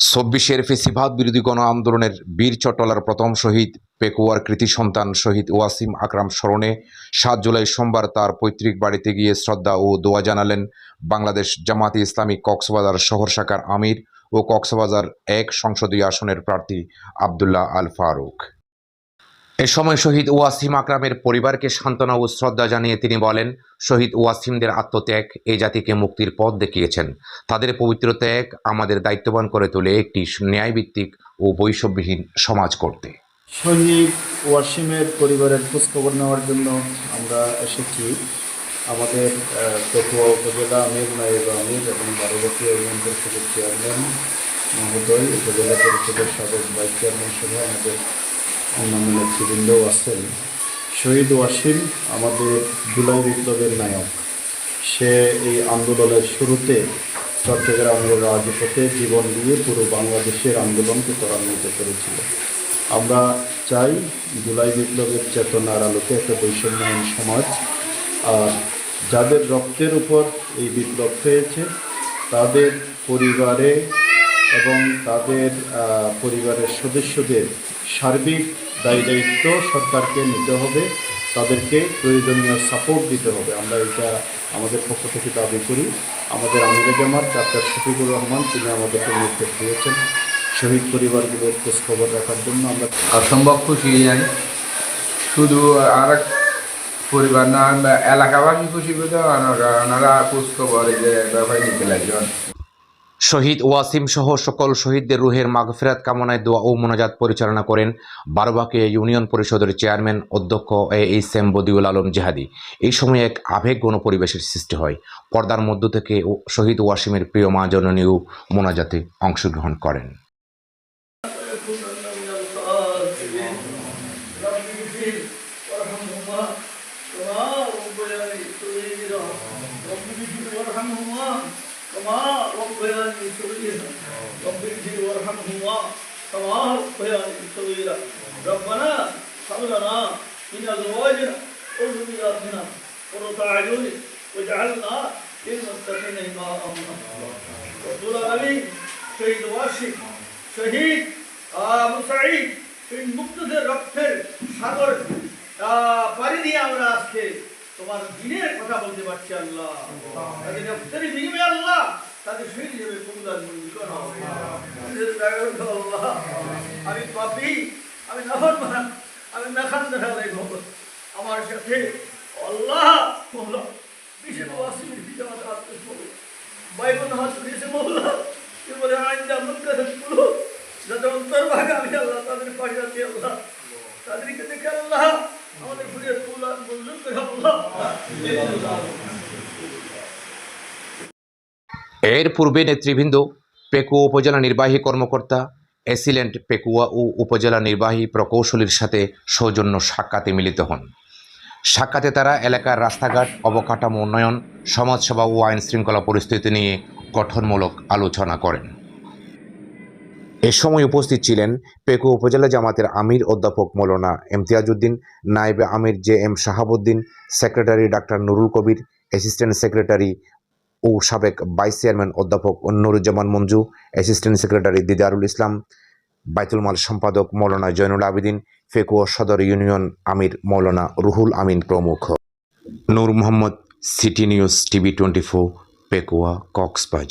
চব্বিশের ফেসিভাত বিরোধী গণ আন্দোলনের বীর চট্টলার প্রথম শহীদ পেকুয়ার কৃতি সন্তান শহীদ ওয়াসিম আকরাম স্মরণে সাত জুলাই সোমবার তার পৈতৃক বাড়িতে গিয়ে শ্রদ্ধা ও দোয়া জানালেন বাংলাদেশ জামাতে ইসলামী কক্সবাজার শহর শাখার আমির ও কক্সবাজার এক সংসদীয় আসনের প্রার্থী আবদুল্লাহ আল ফারুক। এ সময় শহীদ ওয়াসিম আকরামের পরিবারকে সান্ত্বনা ও শ্রদ্ধা জানিয়ে তিনি বলেন, শহীদ ওয়াসিমদের আত্মত্যাগ এই জাতিকে মুক্তির পথ দেখিয়েছেন। তাদের পবিত্র ত্যাগ আমাদের দায়িত্ববান করে তোলে একটি ন্যায়ভিত্তিক ও বৈষম্যহীন সমাজ করতে। শহীদ ওয়াসিমের পরিবারের খোঁজখবর নেওয়ার জন্য আমরা এসেছি। আমাদের উপজেলা আমির নায়েব আমির এবং ইউনিয়ন পরিষদের চেয়ারম্যান মহোদয়, উপজেলা পরিষদের সাবেক ভাইস চেয়ারম্যান সহ আমাদের অন্যান্য নেতৃবৃন্দও আছেন। শহীদ ওয়াসিম আমাদের জুলাই বিপ্লবের নায়ক। সে এই আন্দোলনের শুরুতে চট্টগ্রামের রাজপথে জীবন দিয়ে পুরো বাংলাদেশের আন্দোলনকে ত্বরান্বিত করেছিল। আমরা চাই জুলাই বিপ্লবের চেতনার আলোকে একটা বৈষম্যহীন সমাজ, আর যাদের রক্তের উপর এই বিপ্লব হয়েছে, তাদের পরিবারে এবং তাদের পরিবারের সদস্যদের সার্বিক দায়ী দায়িত্ব সরকারকে নিতে হবে, তাদেরকে প্রয়োজনীয় সাপোর্ট দিতে হবে। আমরা এটা আমাদের পক্ষ থেকে দাবি করি। আমাদের আমিরে জামাত, ডাক্তার শফিকুর রহমান, তিনি আমাদেরকে নির্দেশ দিয়েছেন শহীদ পরিবারগুলোর খোঁজ খবর রাখার জন্য। আমরা অসম্ভব খুশি যাই শুধু আর এক পরিবার না এলাকাবাসী খুশি পেতে ওনারা খোঁজ খবর এই যে ব্যবহার নিতে লাগছেন শহীদ ওয়াসিম সহ সকল শহীদদের রুহের মাগফেরাত কামনায় দোয়া ও মোনাজাত পরিচালনা করেন বারবাকে ইউনিয়ন পরিষদের চেয়ারম্যান অধ্যক্ষ A H M Badiul Alam Jehadi এই সময় এক আবেগ গণ পরিবেশের সৃষ্টি হয় পর্দার মধ্য থেকে শহীদ ওয়াসিমের প্রিয় মা জননীয় মোনাজাতে অংশগ্রহণ করেন كما ربياني صغيرا رب اغفر وارحمهما كما ربياني صغيرا ربنا هب لنا من ازواجنا وذرياتنا قرة اعين واجعلنا للمتقين اماما رسول العالمين শহীদ ওয়াসিক শহীদ আবু সাঈদ সেই মুক্তদের রক্তের সাগর আহ, পাড়ি দিয়ে আমরা আজকে তোমার দিনের কথা বলতে পারছি আল্লাহ। তাদের রক্তের বিনিময়ে আল্লাহ তাদের দয়া করো আল্লাহ আমি পাপি আমি আমি নাখান্দার আমার সাথে আল্লাহ মোহলা। বিশেষ হাত দিয়েছে মোল্লা এবারে আইনটা মুখে গুলো যাতে অন্তর্ভাগে আমি আল্লাহ তাদের পাশে আছি আল্লাহ তাদেরকে দেখে আল্লাহ এর পূর্বে নেতৃবৃন্দ পেকুয়া উপজেলা নির্বাহী কর্মকর্তা, এসিলেন্ট পেকুয়া ও উপজেলা নির্বাহী প্রকৌশলীর সাথে সৌজন্য সাক্ষাতে মিলিত হন। সাক্ষাতে তারা এলাকার রাস্তাঘাট, অবকাঠামো উন্নয়ন, সমাজসেবা ও আইন শৃঙ্খলা পরিস্থিতি নিয়ে গঠনমূলক আলোচনা করেন। এ সময় উপস্থিত ছিলেন পেকু উপজেলা জামাতের আমির অধ্যাপক মৌলানা ইমতিয়াজউদ্দিন, নায়েবে আমির J M Shahabuddin, secretary doctor Nurul Kabir, assistant secretary ও সাবেক ভাইস চেয়ারম্যান অধ্যাপক নুরুজ্জামান মঞ্জু, অ্যাসিস্ট্যান্ট সেক্রেটারি দিদারুল ইসলাম, বাইতুল মাল সম্পাদক মৌলানা জয়নুল আবেদিন ফেকুয়া সদর ইউনিয়ন আমির মৌলানা রুহুল আমিন প্রমুখ। Nur Mohammad, City News TV twenty four, Pekua, Cox's Bazar.